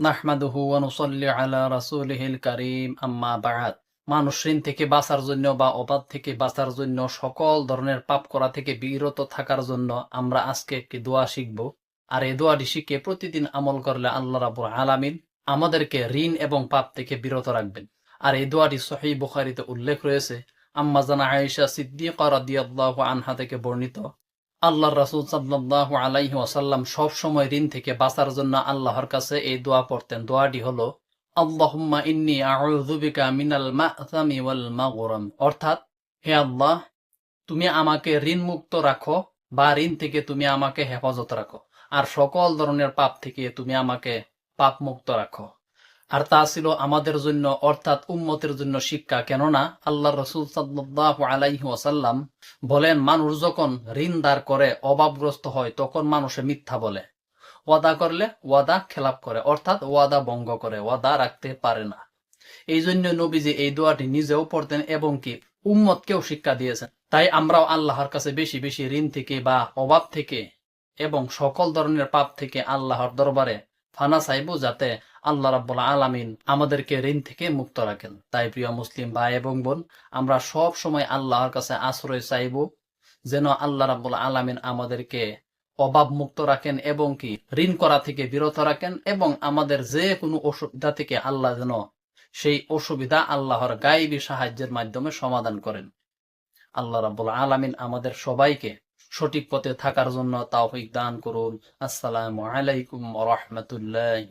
নাহমাদুহু বা'দ। মানুষ ঋণ থেকে বাঁচার জন্য বা অবাধ থেকে বাঁচার জন্য সকল ধরনের পাপ করা থেকে বিরত থাকার জন্য আমরা আজকে একটি দোয়া শিখব। আর এই দোয়াটি শিখে প্রতিদিন আমল করলে আল্লাহ রাব্বুল আলামিন আমাদেরকে ঋণ এবং পাপ থেকে বিরত রাখবেন। আর এই দোয়াটি সহিহ বুখারীতে উল্লেখ রয়েছে। আম্মা জানা আয়েশা সিদ্দিকা রাদিয়াল্লাহু আনহা থেকে বর্ণিত। আল্লাহর রাসূল সাল্লাল্লাহু আলাইহি ওয়াসাল্লাম সব সময় ঋণ থেকে বাঁচার জন্য আল্লাহর কাছে এই দোয়া পড়তেন। দোয়াটি হলো, আল্লাহুম্মা ইন্নী আউযু বিকা মিনাল মা'থামি ওয়াল মাগরাম। অর্থাৎ, হে আল্লাহ, তুমি আমাকে ঋণ মুক্ত রাখো বা ঋণ থেকে তুমি আমাকে হেফাজত রাখো। আর সকল ধরনের পাপ থেকে তুমি আমাকে পাপ মুক্ত রাখো। আর তা ছিল আমাদের জন্য, অর্থাৎ উম্মতের জন্য শিক্ষা। কেননা আল্লাহ রসুল সাল্লাল্লাহু আলাইহি ওয়াসাল্লাম বলেন, মানুষ যখন ঋণ দার করে, অভাবগ্রস্ত হয়, তখন মানুষে মিথ্যা বলে। ওয়াদা করলে ওয়াদা খেলাপ করে, অর্থাৎ ওয়াদা ভঙ্গ করে, ওয়াদা রাখতে পারে না। এই জন্য নবীজি এই দোয়াটি নিজেও পড়তেন এবং কি উম্মতকেও শিক্ষা দিয়েছেন। তাই আমরাও আল্লাহর কাছে বেশি বেশি ঋণ থেকে বা অভাব থেকে এবং সকল ধরনের পাপ থেকে আল্লাহর দরবারে ফানা চাইব যাতে আল্লাহ রাব্বুল আলামিন আমাদেরকে ঋণ থেকে মুক্ত রাখেন। তাই প্রিয় মুসলিম ভাই এবং বোন, আমরা সব সময় আল্লাহর কাছে আশ্রয় চাইব যেন আল্লাহ রাব্বুল আলামিন আমাদেরকে অভাব মুক্ত রাখেন এবং কি ঋণ করা থেকে বিরত রাখেন এবং আমাদের যে কোনো অসুবিধা থেকে আল্লাহ যেন সেই অসুবিধা আল্লাহর গাইবী সাহায্যের মাধ্যমে সমাধান করেন। আল্লাহ রাব্বুল আলামিন আমাদের সবাইকে সঠিক পথে থাকার জন্য তাওফিক দান করুন। আসসালামু আলাইকুম রহমতুল্লাহ